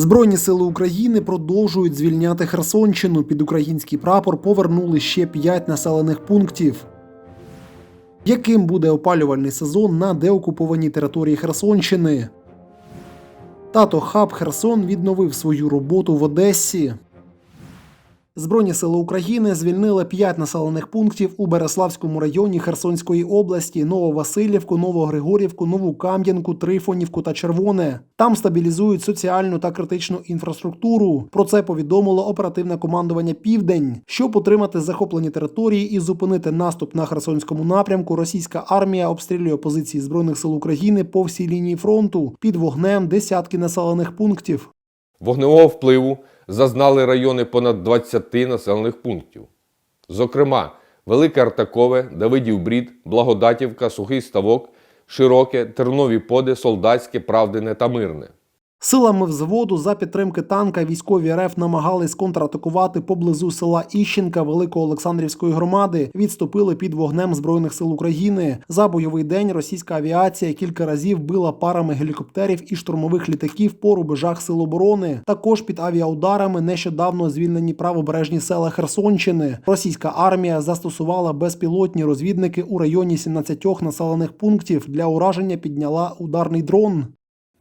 Збройні сили України продовжують звільняти Херсонщину. Під український прапор повернули ще п'ять населених пунктів. Яким буде опалювальний сезон на деокупованій території Херсонщини? Тато Хаб Херсон відновив свою роботу в Одесі. Збройні сили України звільнили п'ять населених пунктів у Береславському районі Херсонської області: Нововасилівку, Новогригорівку, Нову Кам'янку, Трифонівку та Червоне. Там стабілізують соціальну та критичну інфраструктуру. Про це повідомило оперативне командування Південь. Щоб утримати захоплені території і зупинити наступ на Херсонському напрямку, російська армія обстрілює позиції збройних сил України по всій лінії фронту під вогнем десятки населених пунктів. Вогневого впливу зазнали райони понад 20 населених пунктів. Зокрема, Велике Артакове, Давидів Брід, Благодатівка, Сухий Ставок, Широке, Тернові Поди, Солдатське, Правдине та Мирне. Силами взводу за підтримки танка військові РФ намагались контратакувати поблизу села Іщенка Великоолександрівської громади. Відступили під вогнем збройних сил України. За бойовий день російська авіація кілька разів била парами гелікоптерів і штурмових літаків по рубежах сил оборони. Також під авіаударами нещодавно звільнені правобережні села Херсонщини. Російська армія застосувала безпілотні розвідники у районі 17 населених пунктів. Для ураження підняла ударний дрон.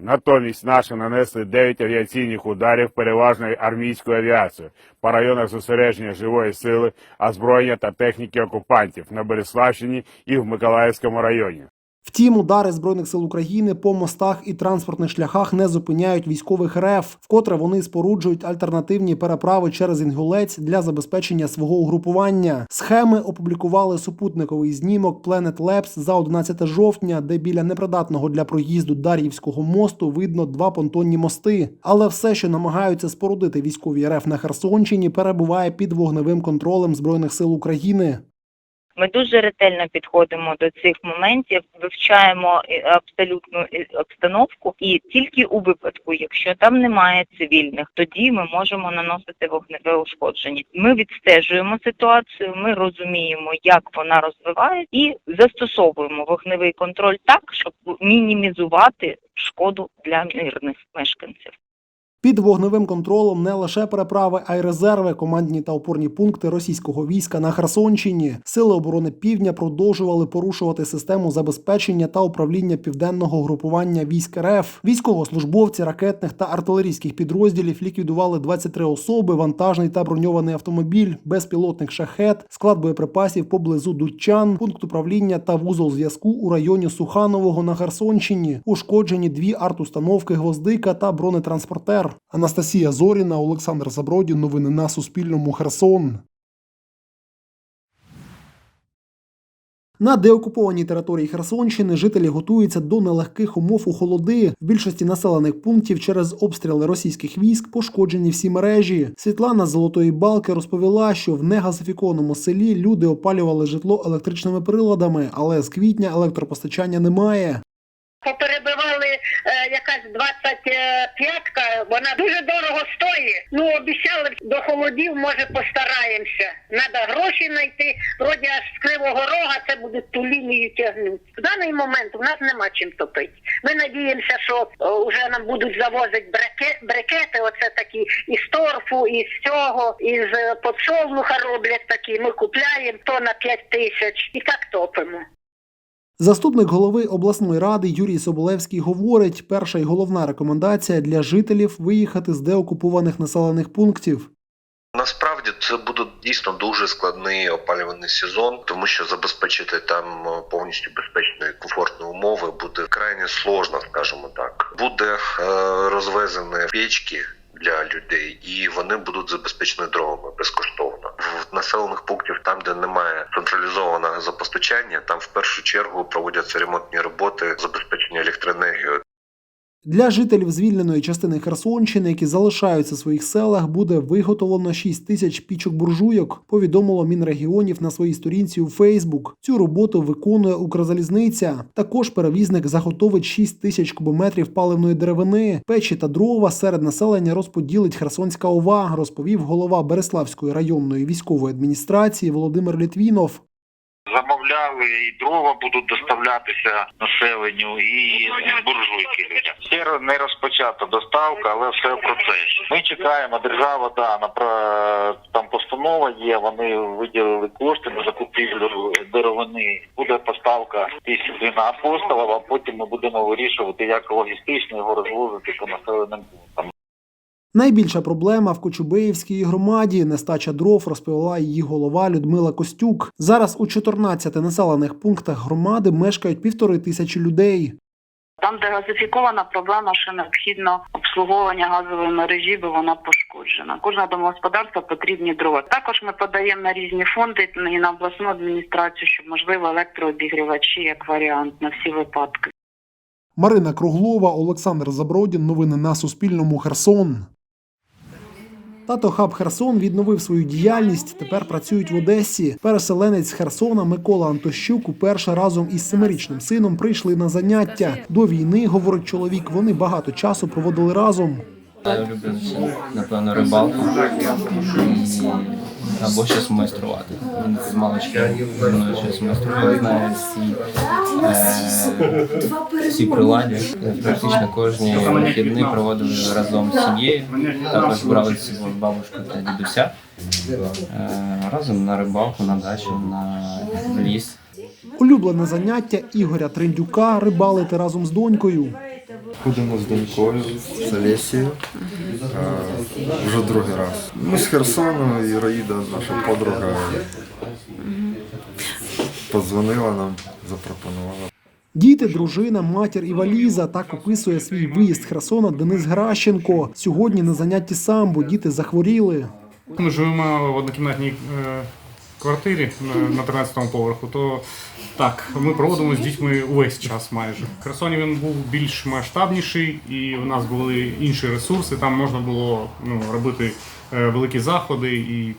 Натомість наші нанесли 9 авіаційних ударів переважно армійською авіацією по районах зосередження живої сили, озброєння та техніки окупантів на Береславщині і в Миколаївському районі. Втім, удари збройних сил України по мостах і транспортних шляхах не зупиняють військових РФ, вкотре вони споруджують альтернативні переправи через Інгулець для забезпечення свого угрупування. Схеми опублікували супутниковий знімок Planet Labs за 11 жовтня, де біля непридатного для проїзду Дар'ївського мосту видно два понтонні мости. Але все, що намагаються спорудити військові РФ на Херсонщині, перебуває під вогневим контролем збройних сил України. Ми дуже ретельно підходимо до цих моментів, вивчаємо е, абсолютну е, обстановку, і тільки у випадку, якщо там немає цивільних, тоді ми можемо наносити вогневе ушкодження. Ми відстежуємо ситуацію, ми розуміємо, як вона розвивається, і застосовуємо вогневий контроль так, щоб мінімізувати шкоду для мирних мешканців. Під вогневим контролем не лише переправи, а й резерви, командні та опорні пункти російського війська на Херсонщині. Сили оборони Півдня продовжували порушувати систему забезпечення та управління південного групування військ РФ. Військовослужбовці ракетних та артилерійських підрозділів ліквідували 23 особи, вантажний та броньований автомобіль, безпілотник шахет, склад боєприпасів поблизу Дудчан, пункт управління та вузол зв'язку у районі Суханового на Херсонщині. Ушкоджені дві артустановки гвоздика та бронетранспортер. Анастасія Зоріна, Олександр Забродін. Новини на Суспільному. Херсон. На деокупованій території Херсонщини жителі готуються до нелегких умов у холоди. В більшості населених пунктів через обстріли російських військ пошкоджені всі мережі. Світлана Золотої Балки розповіла, що в негазифікованому селі люди опалювали житло електричними приладами, але з квітня електропостачання немає. Поперебивали е, якась 25-ка, вона дуже дорого стоїть. Ну, обіцяли до холодів, може постараємося. Надо гроші знайти, вроді аж з Кривого Рога це будуть ту лінію тягнути. В даний момент у нас нема чим топити. Ми надіємося, що вже нам будуть завозити брикети, оце такі із торфу, із цього, із е, подсолнуха роблять такі. Ми купляємо то на 5 тисяч і так топимо. Заступник голови обласної ради Юрій Соболевський говорить, перша й головна рекомендація для жителів виїхати з деокупованих населених пунктів. Насправді це буде дійсно дуже складний опалювальний сезон, тому що забезпечити там е, повністю безпечні і комфортні умови буде крайне сложно, скажімо так. Буде е, розвезені печки для людей, і вони будуть забезпечені дровами безкоштовно. Населених пунктів, там де немає централізованого газопостачання, там в першу чергу проводяться ремонтні роботи забезпечення електроенергією. Для жителів звільненої частини Херсонщини, які залишаються в своїх селах, буде виготовлено 6 тисяч пічок буржуйок. Повідомило Мінрегіонів на своїй сторінці у Фейсбук. Цю роботу виконує Укрзалізниця. Також перевізник заготовить 6 тисяч кубометрів паливної деревини. Печі та дрова серед населення розподілить Херсонська ОВА, розповів голова Береславської районної військової адміністрації Володимир Літвінов. Замовляли і дрова будуть доставлятися населенню, і буржуйки людям. Ще не розпочата доставка, але все в процесі. Ми чекаємо. Держава да напра- там постанова є. Вони виділили кошти на закупівлю деревини. Буде поставка тисячі на апостолів, а потім ми будемо вирішувати, як логістично його розвозити по населеним пунктам. Найбільша проблема в Кочубеївській громаді нестача дров, розповіла її голова Людмила Костюк. Зараз у 14 населених пунктах громади мешкають півтори тисячі людей. Там, де газифікована проблема, що необхідно обслуговування газової мережі, бо вона пошкоджена. Кожне домогосподарство потрібні дрова. Також ми подаємо на різні фонди і на обласну адміністрацію, щоб можливо електрообігрівачі як варіант на всі випадки. Марина Круглова, Олександр Забродін. Новини на Суспільному. Херсон. Тато Хаб Херсон відновив свою діяльність. Тепер працюють в Одесі. Переселенець Херсона Микола Антощук уперше разом із семирічним сином прийшли на заняття. До війни, говорить чоловік, вони багато часу проводили разом. Я люблю напевно рибалку або щось майструвати. Він з маличка мною щось майструє, знає всі, е, всі приладі. Практично кожні вихідні проводили разом з сім'єю. Також брали з бабушку та дідуся. Е, разом на рибалку, на дачу, на ліс. Улюблене заняття Ігоря Триндюка рибалити разом з донькою. Ходимо з донькою, з Олесією. Вже другий раз. Ми з Херсону і Раїда, наша подруга, подзвонила нам, запропонувала. Діти, дружина, матір і валіза. Так описує свій виїзд Херсона Денис Гращенко. Сьогодні на занятті самбо діти захворіли. Ми живемо в однокімнатній е, квартирі на- на 13-му поверху, то так, ми проводимо з дітьми увесь час майже. В Херсоні він був більш масштабніший, і у нас були інші ресурси. Там можна було ну, робити е, великі заходи, і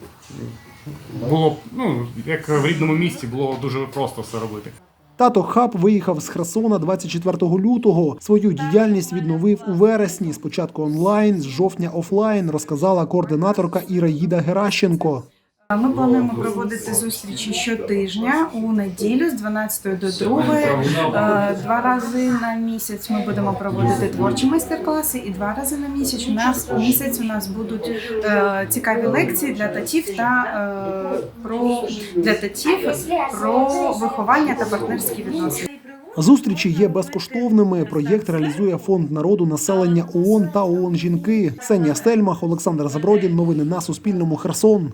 було ну, як в рідному місті, було дуже просто все робити. Тато Хаб виїхав з Херсона 24 лютого. Свою діяльність відновив у вересні. Спочатку онлайн, з жовтня офлайн, розказала координаторка Іраїда Геращенко. Ми плануємо проводити зустрічі щотижня у неділю з 12 до 2. Е, Два рази на місяць ми будемо проводити творчі майстер-класи, і два рази на місяць у нас місяць у нас будуть е, цікаві лекції для татів та е, про для татів про виховання та партнерські відносини. Зустрічі є безкоштовними. Проєкт реалізує фонд народу населення ООН та ООН жінки. Сенія Стельмах, Олександр Забродін. Новини на Суспільному. Херсон.